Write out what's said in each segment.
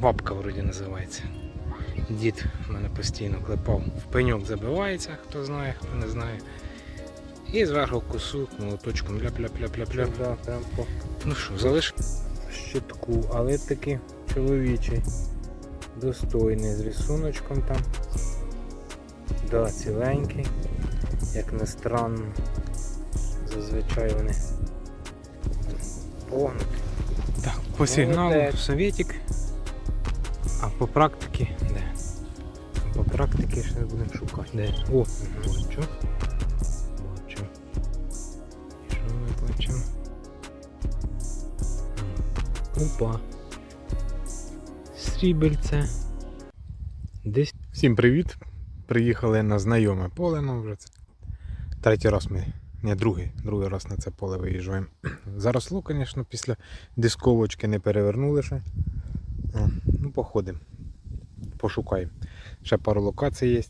Бабка вроді називається. Дід мене постійно клепав. В пеньок забивається, хто знає, хто не знає. І зверху косу молоточком ля-ля-ля-ля-ля. Да, прям по Ну що, залиш щитку, але таки чоловічий. Достойний з рисуночком там. Да, ціленький. Як не странно. Зазвичай вони погнуті. Так, по сигналу советик. А по практиці де? По практиці ще будемо шукати. Де? О, бачу. Бачу. Що ми бачимо? Опа. Срібельце. Десь. Всім привіт. Приїхали на знайоме поле, ну вже це третій раз ми. Ні, другий, другий раз на це поле виїжджаємо. Заросло, звісно, після дисковочки не перевернули ще. Ну, походимо. Пошукаємо. Ще пару локацій є.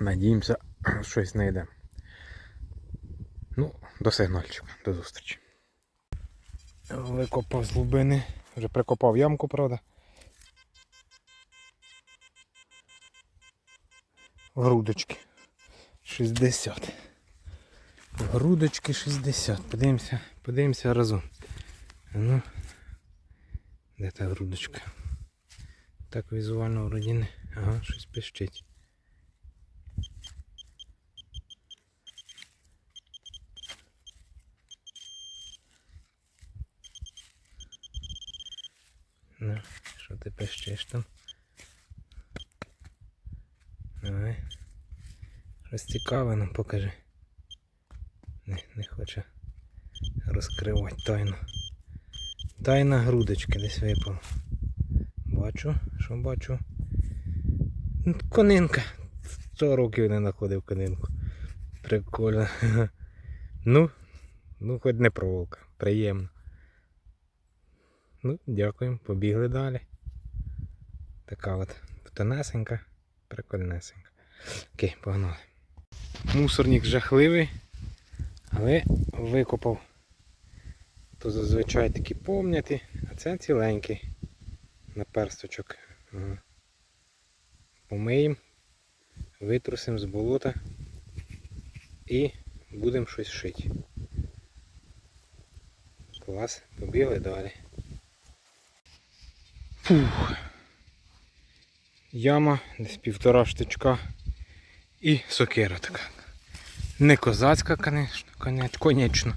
Надіємося, щось знайдемо. Ну, до сигнальчика, до зустрічі. Викопав з глибини. Вже прикопав ямку, правда. Грудочки. 60. Грудочки 60. Подивимося, подивимося разом. Ну, де та грудочка? Так візуально вроді не. Ага, щось пищить. Ну, що ти пищиш там? Давай. Щось цікаве нам покажи. Не, не хоче розкривати тайну. Тайна грудочки десь випала. Бачу, що бачу. Конинка. Сто років не знаходив конинку. Прикольно. Ну, ну хоч не проволока. Приємно. Ну, дякуємо, побігли далі. Така от тонесенька, прикольнесенька. Окей, погнали. Мусорник жахливий, але викопав. То зазвичай такі помняті, а це ціленький на персточок. Помиємо, витрусимо з болота і будемо щось шити. Клас, побігли далі. Фух. Яма, десь півтора штучка і сокира така. Не козацька, конечно, конечно.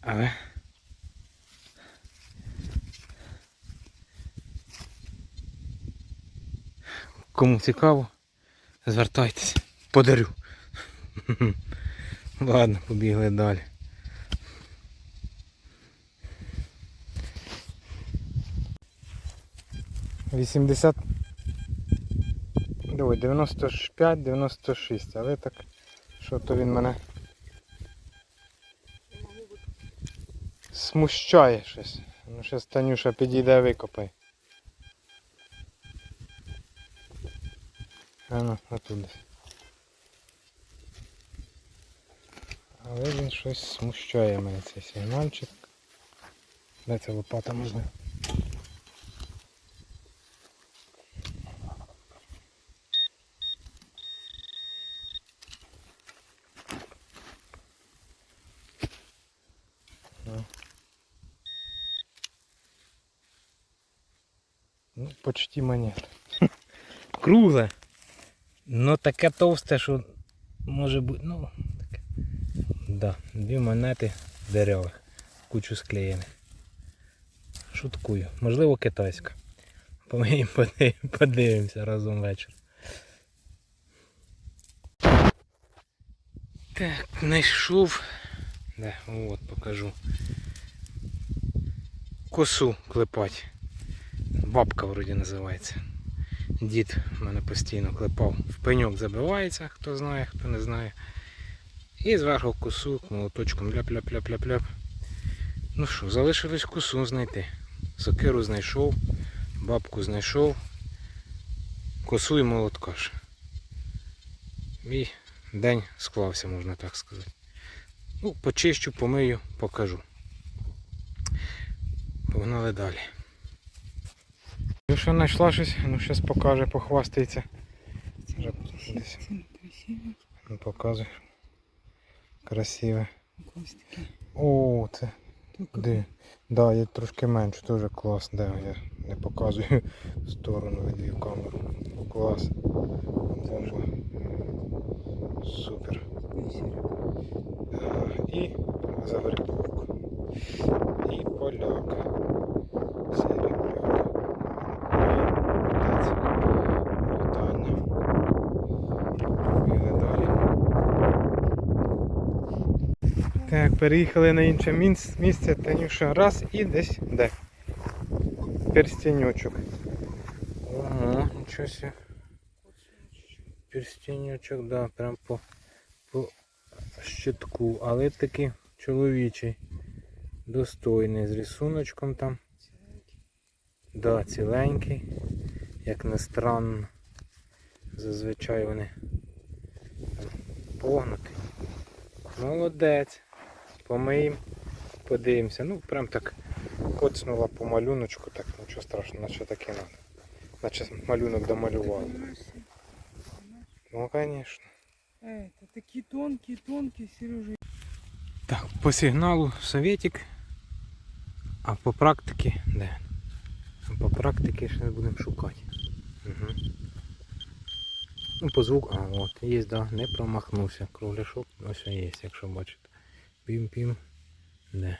Але кому цікаво, звертайтеся, подарю. Ладно, побігли далі. Вісімдесят. Давай, 95, 96, але так, що то він мене смущає щось. Ну ще Танюша підійде викопай. А ну, отут десь. Але він щось смущає мене цей сигнальчик. Де ця лопата можна? Ну, почти монета. Кругле. Ну таке товсте, що може бути. Ну, таке. Да, дві монети деревих. Кучу склеєних. Шуткую. Можливо, китайська. Помиємо, подивимося, разом вечір. Так, знайшов. Да, от покажу. Косу клепать. Бабка вроді називається. Дід мене постійно клепав. В пеньок забивається, хто знає, хто не знає. І зверху косу молоточком ляп-ляп-ляп-ляп-ляп. Ну що, залишилось косу знайти. Сокиру знайшов, бабку знайшов, косу і молоткаш. І день склався, можна так сказати. Ну, почищу, помию, покажу. Погнали далі. Люша знайшла щось, ну зараз покаже, похвастається. Вже Красиво. ну, показує. Красиве. О, це де? Да, є трошки менше, теж клас, де я не показую в сторону відвів камеру. Клас. Це супер. І завербовку. І поляк. Серебряк. Молодець. Вітання. Побігли далі. Так, переїхали на інше місце, Танюша раз і десь де. Перстенючок. Ого, нічого себе. Перстенючок, да, прям по, по щитку, але такий чоловічий. Достойний, з рисуночком там. Да, ціленький. Як не странно. Зазвичай вони погнуті. Молодець. Помиємо, подивимося. Ну, прям так коцнула по малюночку, так нічого страшного, наче таке треба. Наче малюнок домалювали. Ну, звісно. Это такие тонкие, тонкие, Сережа. Так, по сигналу советик, а по практиці де? А по практиці ще будемо шукати. Угу. Ну, по звуку, а от, є, да, не промахнувся. Кругляшок, ось є, якщо бачите. Пім-пім. Де?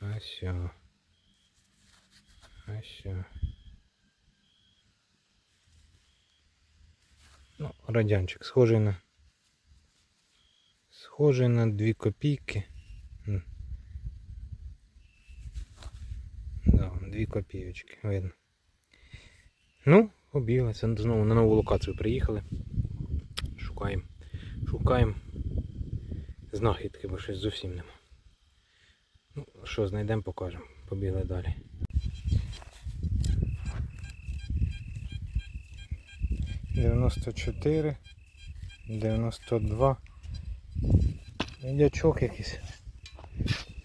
А сьо. А сьо. Ну, радянчик, схожий на Схожий на 2 копійки. Да, 2 копійочки, видно. Ну, побігли. Це знову на нову локацію приїхали. Шукаємо. Шукаємо знахідки, бо щось зовсім нема. Ну, що, знайдемо, покажемо. Побігли далі. Дев'яносто чотири, дев'яносто два. Медячок якийсь.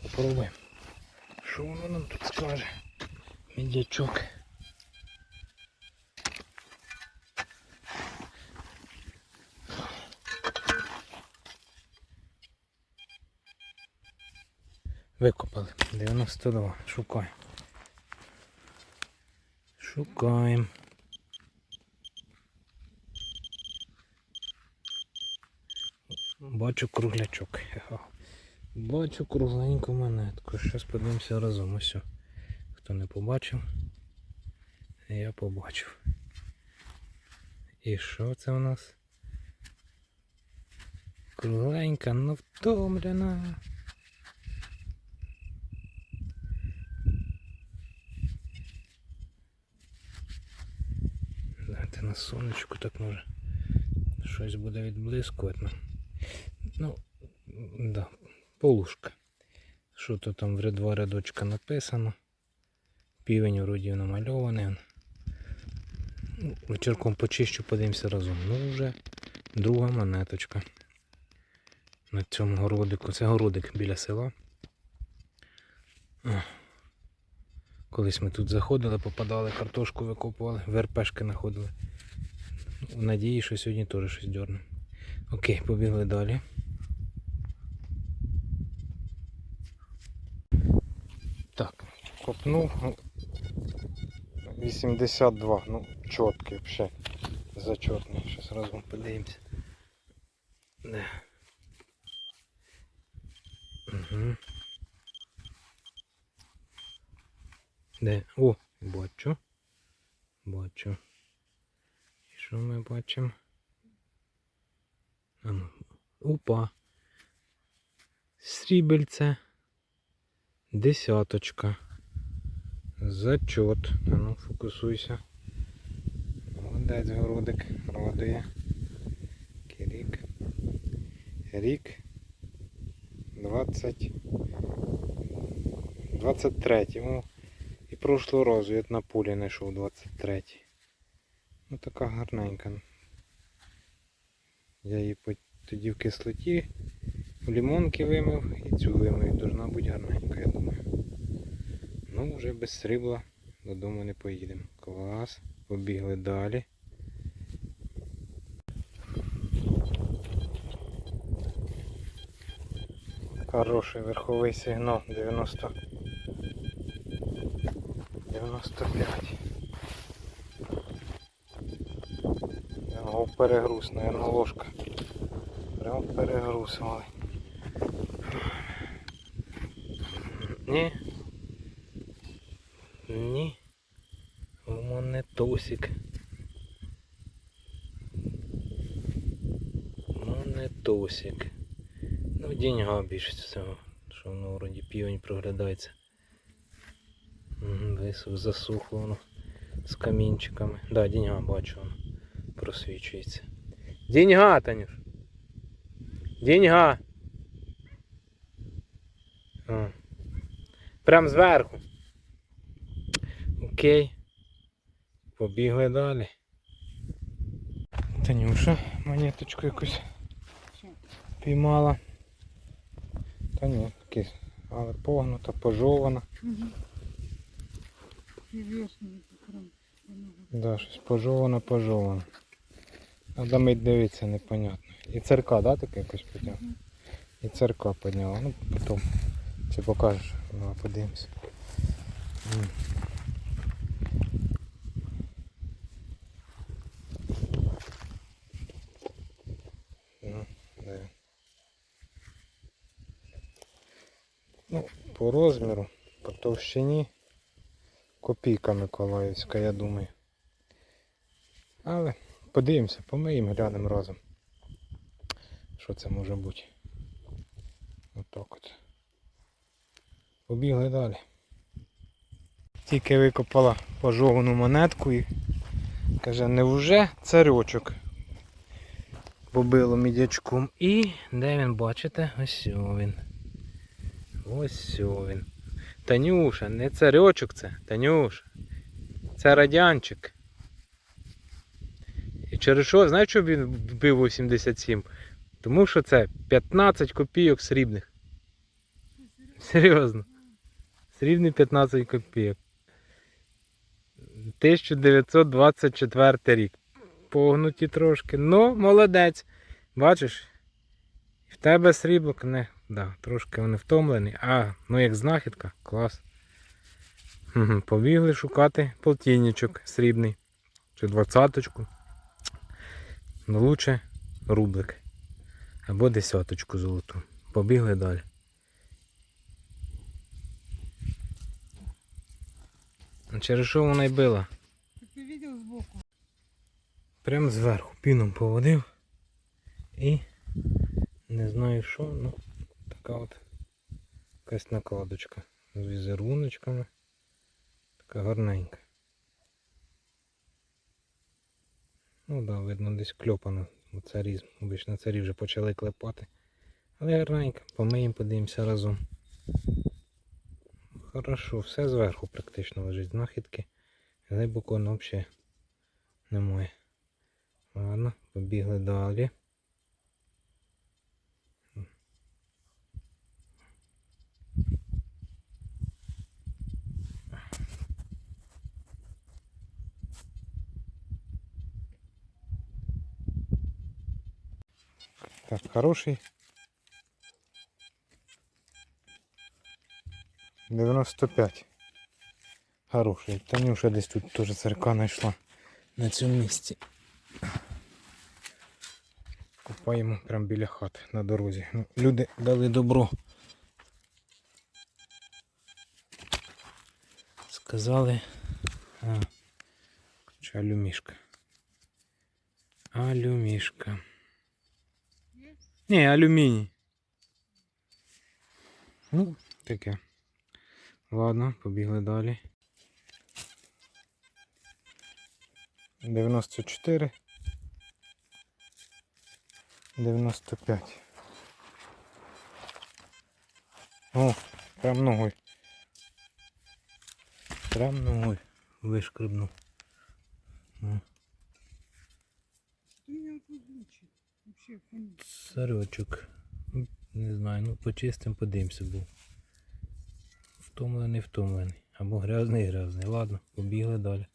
Попробуємо. Що воно нам тут скаже? Медячок. Викопали. 92. Шукаємо. Шукаємо. Бачу круглячок. Бачу кругленьку монетку. Щас подивимося разом. Ось. Хто не побачив, я побачив. І що це у нас? Кругленька, но втомлена. На сонечку так може щось буде відблискувати. Ну, да, полушка. Що то там в два рядочка написано. Півень вроді намальований. Ну, Вечірком почищу, подивимося разом. Ну вже друга монеточка. На цьому городику. Це городик біля села. Колись ми тут заходили, попадали, картошку викопували, ВРПшки знаходили. В надії, що сьогодні теж щось дьорне. Окей, побігли далі. Так, копнув. ну, 82, ну, чіткий взагалі. Зачетний. Зараз разом подивимося. Не. Угу. Де? О, бачу. Бачу. Що ми бачимо? А ну. Срібельце. Десяточка. Зачет. А ну, фокусуйся. Молодець городик. Радує. Рік. Рік. 20. 23. О, і прошлого разу я на полі знайшов 23. Ну така гарненька. Я її тоді в кислоті в лімонки вимив і цю вимив. Должна бути гарненька, я думаю. Ну, вже без срібла додому не поїдемо. Клас. Побігли далі. Хороший верховий сигнал 90. 95. В перегруз, наверное, ложка. Прям в перегруз малий. Ні. Ні. Монетосик. Монетосик. Ну, деньга більше цього, що воно вроді півень проглядається. Висох засухло воно з камінчиками. Да, деньга бачу воно просвічується. Деньга, Танюш. Деньга. О. Прям зверху. Окей. Побігли далі. Танюша монеточку якусь піймала. Та ні, такі, але погнута, пожована. Угу. Да, щось пожовано, пожовано. Треба мить дивитися, непонятно. І церка, да, таке якось підняв? І церка підняла. Ну, потім. Чи покажеш? Ну, подивимось. Ну. Ну, по розміру, по товщині копійка Миколаївська, я думаю. Але подивимося, помиємо, глянемо разом. Що це може бути? Отак от. Побігли далі. Тільки викопала пожовану монетку і каже, невже царьочок побило мідячком. І де він, бачите? Ось він. Ось він. Танюша, не царьочок це, Танюша. Це радянчик. Через що, знаєш, що він вбив 87? Тому що це 15 копійок срібних. Серйозно. Срібний 15 копійок. 1924 рік. Погнуті трошки. Ну, молодець. Бачиш? В тебе срібло, не, да, трошки вони втомлені. А, ну як знахідка, клас. Побігли шукати полтинничок срібний. Чи двадцяточку. Ну лучше рублик. Або десяточку золоту. Побігли далі. А Через що вона й била? Так ты видел сбоку? Прям зверху піном поводив. І не знаю що, ну така от якась накладочка з візеруночками. Така гарненька. Ну так, да, видно десь кльопано царі. Обично царі вже почали клепати. Але гарненько, помиємо, подивимося разом. Хорошо, все зверху практично лежить знахідки. Глибоко взагалі немає. Ладно, побігли далі. Так, хороший. 95. Хороший. Танюша десь тут теж церква знайшла на цьому місці. Купаємо прямо біля хати на дорозі. Ну, люди дали добро. Сказали. А, алюмішка. Алюмішка. Ні, алюміній. Ну, таке. Ладно, побігли далі. 94. 95. О, прям ногой. Прям ногой вишкребнув. О, Ты меня тут лучше. Царьочок. Не знаю, ну почистим, подивимося був. Втомлений, втомлений. Або грязний грязний. Ладно, побігли далі.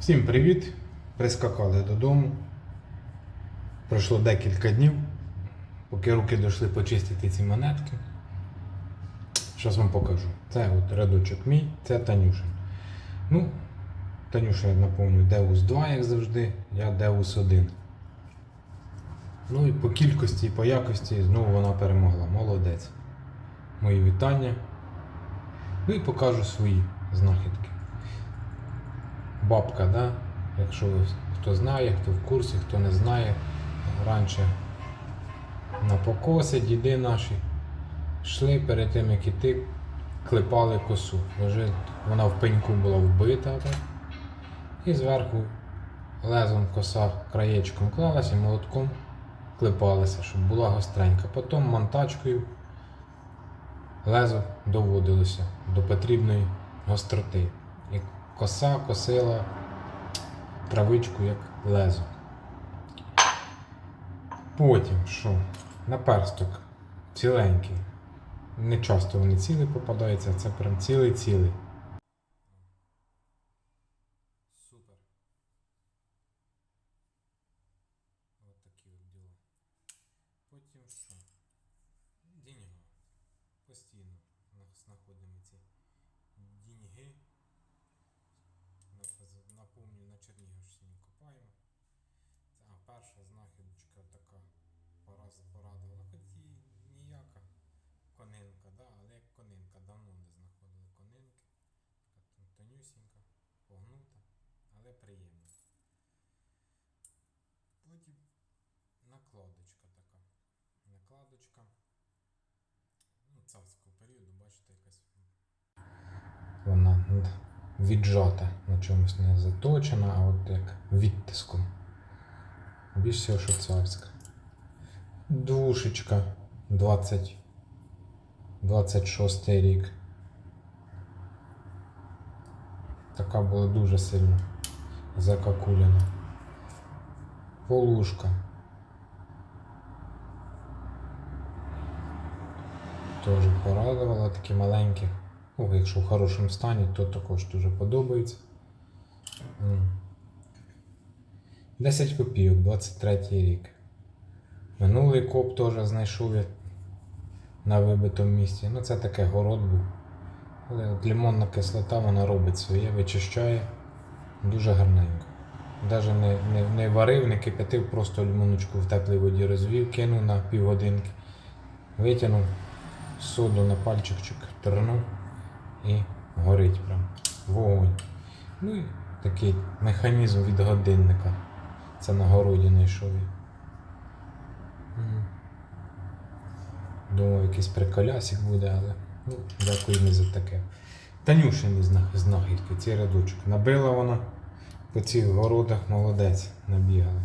Всім привіт! Прискакали додому. Пройшло декілька днів, поки руки дійшли почистити ці монетки. Зараз вам покажу. Це от рядочок мій, це Танюшин. Ну, Танюша, я напомню, Деус 2, як завжди, я Деус 1. Ну і по кількості і по якості знову вона перемогла. Молодець. Мої вітання. Ну і покажу свої знахідки бабка, да? якщо хто знає, хто в курсі, хто не знає, раніше на покоси діди наші йшли перед тим, як іти, клепали косу. Вона в пеньку була вбита, так? і зверху лезом коса краєчком клалася, молотком клепалася, щоб була гостренька. Потім монтачкою лезо доводилося до потрібної гостроти. І коса косила травичку як лезо. Потім що? Наперсток ціленький. Не часто вони цілі попадаються, це прям цілий-цілий. Супер. Ось такі от діла. Потім що? Деньга. Постійно знаходимо ці деньги. Напомню, на Чернігівщині копаємо. Це перша знахідочка така порадувала. Хоч і ніяка конинка, да, але як конинка давно не знаходили конинки. Така тон- тонюсінька, погнута, але приємна. Потім накладочка така. Накладочка. Ну, царського періоду, бачите, якась вона віджата на чомусь не заточена, а от як відтиском. Більш всього, що царська. Двушечка 20, 26 рік. Така була дуже сильно закакулена. Полушка. Теж порадувала, такі маленькі. Ну, якщо в хорошому стані, то також дуже подобається. 10 копійок, 23 рік. Минулий коп теж знайшов я на вибитому місці. Ну це таке город був. Але от лимонна кислота вона робить своє, вичищає дуже гарненько. Навіть не, не, не варив, не кипятив, просто лимоночку в теплій воді розвів, кинув на півгодинки, витягнув соду на пальчикчик, тернув і горить прям вогонь. Ну і такий механізм від годинника. Це на городі знайшов. Думав, якийсь приколясик буде, але ну, дякую не за таке. Танюшини зна- знахідки, ці рядочок. Набила вона по цих городах молодець набігала.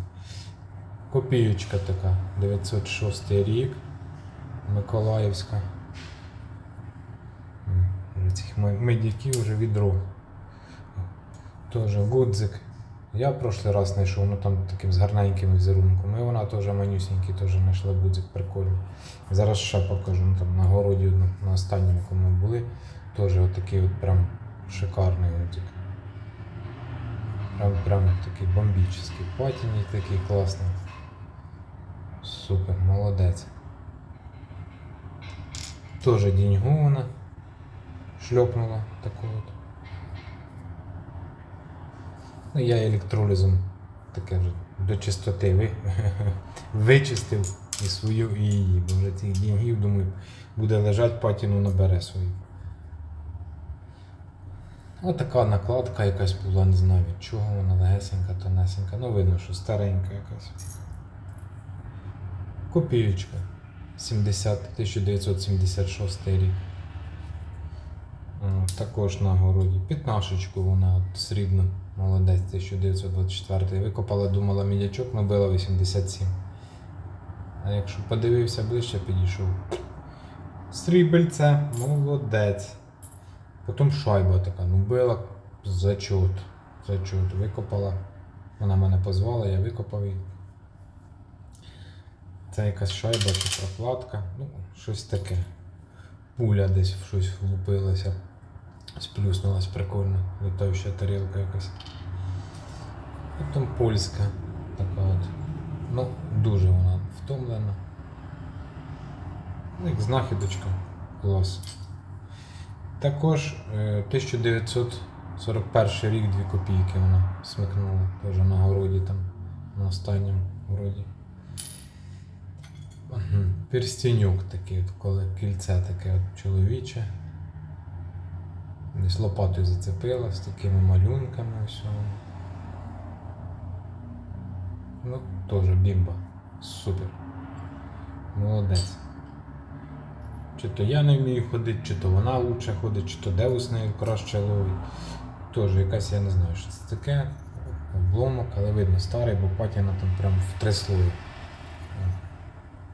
Копієчка така, 906 рік, Миколаївська. Цих медяків вже відро. Теж гудзик. Я в прошлий раз знайшов, ну там таким з гарненьким візерунком. І вона теж манюсенький, теж знайшла гудзик прикольний. Зараз ще покажу. Ну, там на городі ну, на останньому, коли ми були, теж отакий от прям шикарний гудзик. Прям, прям такий бомбічний. Патіній такий класний. Супер, молодець. Тоже деньгована. Шльопнула таку от. Ну, я електролізом таке вже до чистоти ви, вичистив і свою, і її. Бо вже цих деньгів, думаю, буде лежать, патіну набере свою. Отака накладка якась була, не знаю від чого вона легесенька, тонесенька. Ну видно, що старенька якась. Копієчка. 70, 1976 рік. М, Також на городі. П'ятнашечку вона от, срібну, молодець 1924. Викопала, думала мідячок, набила 87. А якщо подивився ближче, підійшов. Срібельце, молодець. Потім шайба така, ну била зачот. Зачот. Викопала. Вона мене позвала, я викопав її. Це якась шайба чи прокладка, ну, щось таке. Пуля десь в щось влупилася. Сплюснулась прикольно, літаюча тарілка якась. Потім польська така от. Ну, дуже вона втомлена. Ну, як знахідочка. Клас. Також е, 1941 рік 2 копійки вона смикнула. Теж на городі там, на останньому городі. Мгм. Перстенюк такий, коли кільце таке от чоловіче. Десь лопатою зацепила з такими малюнками ось. воно. Ну, теж бімба. Супер. Молодець. Чи то я не вмію ходити, чи то вона лучше ходить, чи то Деус нею краще ловить. Теж якась, я не знаю, що це таке. Обломок, але видно старий, бо патіна там прям в три слої.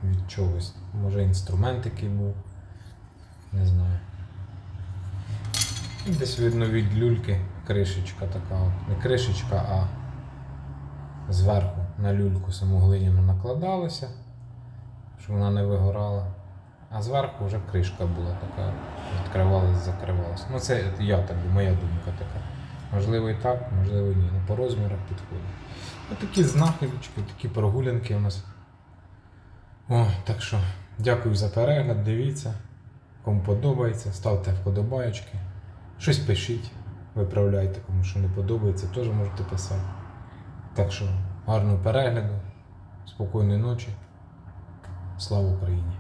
Від чогось. Може інструмент який був. Не знаю. Десь видно від люльки кришечка така. От. Не кришечка, а зверху на люльку саму глиняну накладалася, щоб вона не вигорала. А зверху вже кришка була така, відкривалась, закривалась. Ну це я так, моя думка така. Можливо і так, можливо і ні. Ну, по розмірах підходить. Ось такі знахідочки, такі прогулянки у нас. О, так що, дякую за перегляд, дивіться. Кому подобається, ставте вподобаєчки. Щось пишіть, виправляйте, кому що не подобається, теж можете писати. Так що, гарного перегляду, спокійної ночі. Слава Україні!